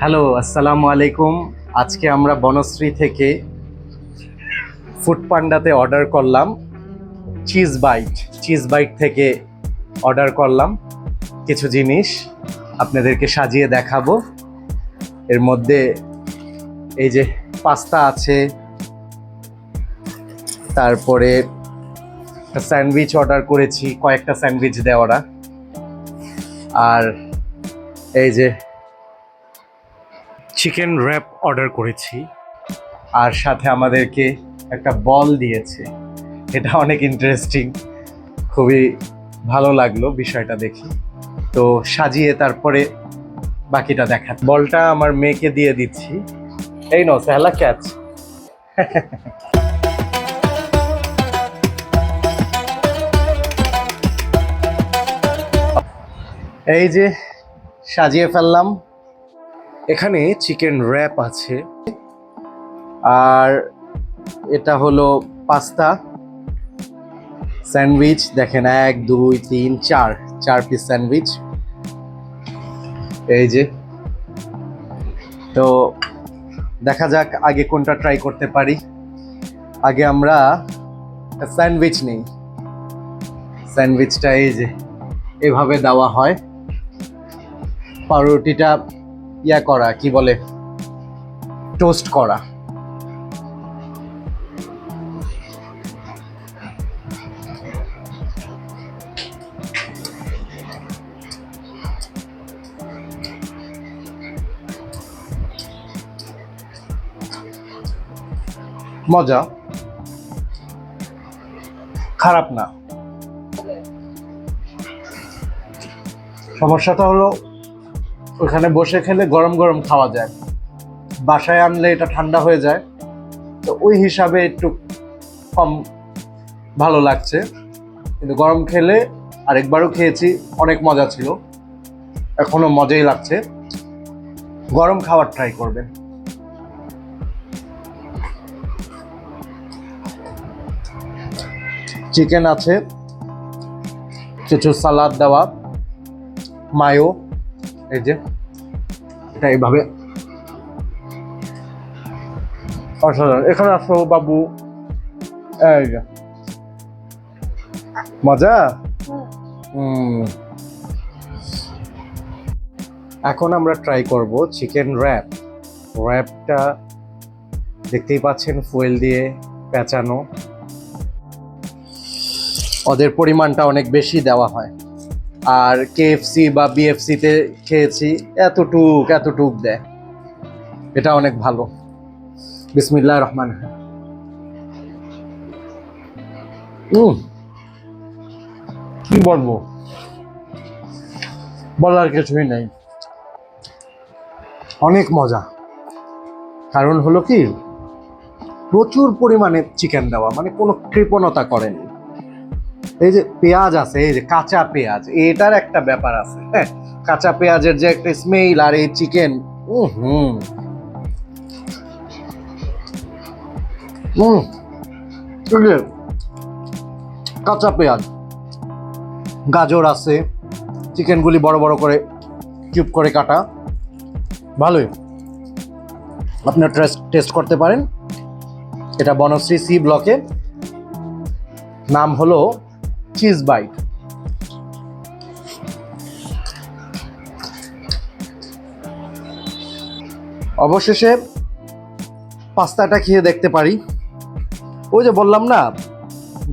Hello, আসসালামু আলাইকুম। আজকে আমরা বনশ্রী থেকে ফুড পান্ডাতে অর্ডার করলাম চিজ বাইট। চিজ বাইট থেকে অর্ডার করলাম কিছু জিনিস। আপনাদেরকে সাজিয়ে দেখাবো। এর মধ্যে এই যে পাস্তা আছে, তারপরে স্যান্ডউইচ অর্ডার করেছি, কয়েকটা স্যান্ডউইচ দেওয়ারা। আর এই যে চিকেন র্যাপ অর্ডার করেছি। আর সাথে আমাদেরকে একটা বল দিয়েছে। এটা অনেক ইন্টারেস্টিং খুবই ভালো লাগল বিষয়টা দেখি। তো সাজিয়ে তারপরে বাকিটা দেখা বলটা আমার মেয়েকে দিয়ে দিচ্ছি। এই নো সেহলা ক্যাচ এই যে সাজিয়ে ফেললাম। এখানে চিকেন র্যাপ আছে। আর এটা হলো পাস্তা। স্যান্ডউইচ, দেখেন, এক, দুই, তিন, চার। চার পিস স্যান্ডউইচ। এই যে। তো দেখা যাক আগে কোনটা ট্রাই করতে পারি। আগে আমরা স্যান্ডউইচ নেই। স্যান্ডউইচটা এই যে, এভাবে দেওয়া হয়। পাউরুটিটা ইয়া করা কি বলে? টোস্ট করা। মজা। খারাপ না। সমস্যাটা হলো ওখানে বসে খেলে গরম গরম খাওয়া যায়। বাসায় আনলে এটা ঠান্ডা হয়ে যায়। তো ওই হিসাবে একটু কম ভালো লাগছে। কিন্তু গরম খেলে আরেকবারও খেয়েছি, অনেক মজা ছিল। এখনও মজাই লাগছে। গরম খাবার ট্রাই করবেন। চিকেন আছে। কিছু সালাদ দেওয়া। মায়ো এই যে, এটা এইভাবে। অসাধারণ। এখানে আসো বাবু। মজা? হুম। এখন আমরা ট্রাই করব চিকেন র্যাপ র্যাপটা দেখতেই পাচ্ছেন ফুয়েল দিয়ে পেঁচানো। ওদের পরিমাণটা অনেক বেশি দেওয়া হয়। আর কেএফসি বা বিএফসিতে খেয়েছি, এতটুক এতটুক দেয়। এটা অনেক ভালো। বিসমিল্লাহ রহমান। কি বলব? বলার কিছুই নাই। অনেক মজা। কারণ হলো কি, প্রচুর পরিমাণে চিকেন দেওয়া মানে কোনো কৃপণতা করেনি। এই যে পেঁয়াজ আছে, এই যে কাঁচা পেঁয়াজ, এটার একটা ব্যাপার আছে হ্যাঁ? কাঁচা পেঁয়াজের যে একটা স্মেল আর এই চিকেন হুম। কাঁচা পেঁয়াজ, গাজর আছে চিকেনগুলি বড় বড় করে কিউব করে কাটা। ভালোই। আপনার টেস্ট করতে পারেন। এটা বনশ্রী সি ব্লকে। নাম হলো চিজ বাইট। অবশেষে পাস্তাটা খেয়ে দেখতে পারি। ওই যে বললাম না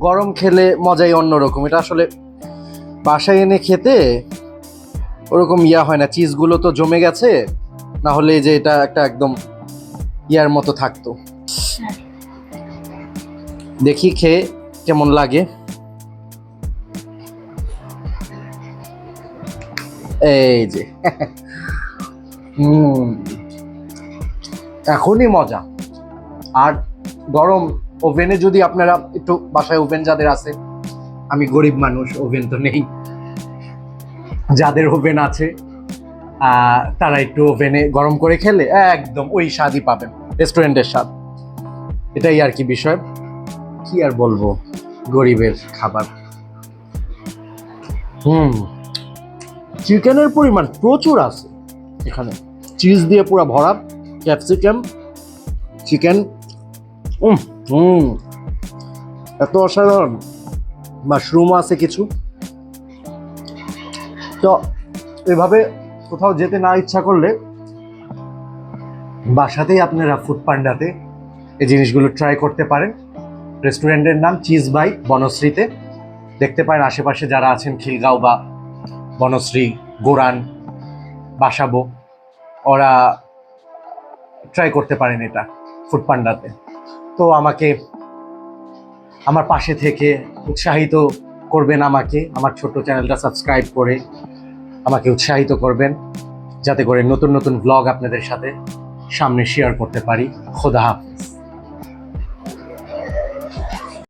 গরম খেলে মজাই অন্যরকম। এটা আসলে বাসায় এনে খেতে ওরকম ইয়া হয় না চিজগুলো তো জমে গেছে না হলে যে এটা একটা একদম ইয়ার মতো থাকতো। দেখি খেয়ে কেমন লাগে। এই যে হুম। এখনই মজা। আর গরম ওভেনে যদি আপনারা একটু বাসায় ওভেন যাদের আছে, আমি গরিব মানুষ, ওভেন তো নেই। যাদের ওভেন আছে তারা একটু ওভেনে গরম করে খেলে একদম ওই স্বাদই পাবেন, রেস্টুরেন্টের স্বাদ। এটাই আর কি বিষয়। কি আর বলব, গরিবের খাবার। হুম। চিকেনের পরিমাণ প্রচুর আছে। এখানে চিজ দিয়ে পুরো ভরা, ক্যাপসিকাম, চিকেন হুম এত অসাধারণ। মাশরুমও আছে কিছু। তো এভাবে কোথাও যেতে না ইচ্ছা করলে বাসাতেই আপনারা ফুড পান্ডাতে এই জিনিসগুলো ট্রাই করতে পারেন। রেস্টুরেন্টের নাম চিজ বাই বনশ্রীতে দেখতে পারেন আশেপাশে যারা আছেন খিলগাঁও বা বনশ্রী, গোরান, বাসাবো, ওরা ট্রাই করতে পারেন এটা ফুড পান্ডাতে তো আমাকে আমার পাশে থেকে উৎসাহিত করবেন আমাকে, আমার ছোট্ট চ্যানেলটা সাবস্ক্রাইব করে আমাকে উৎসাহিত করবেন, যাতে করে নতুন নতুন ব্লগ আপনাদের সাথে সামনে শেয়ার করতে পারি। খোদা হাফিজ।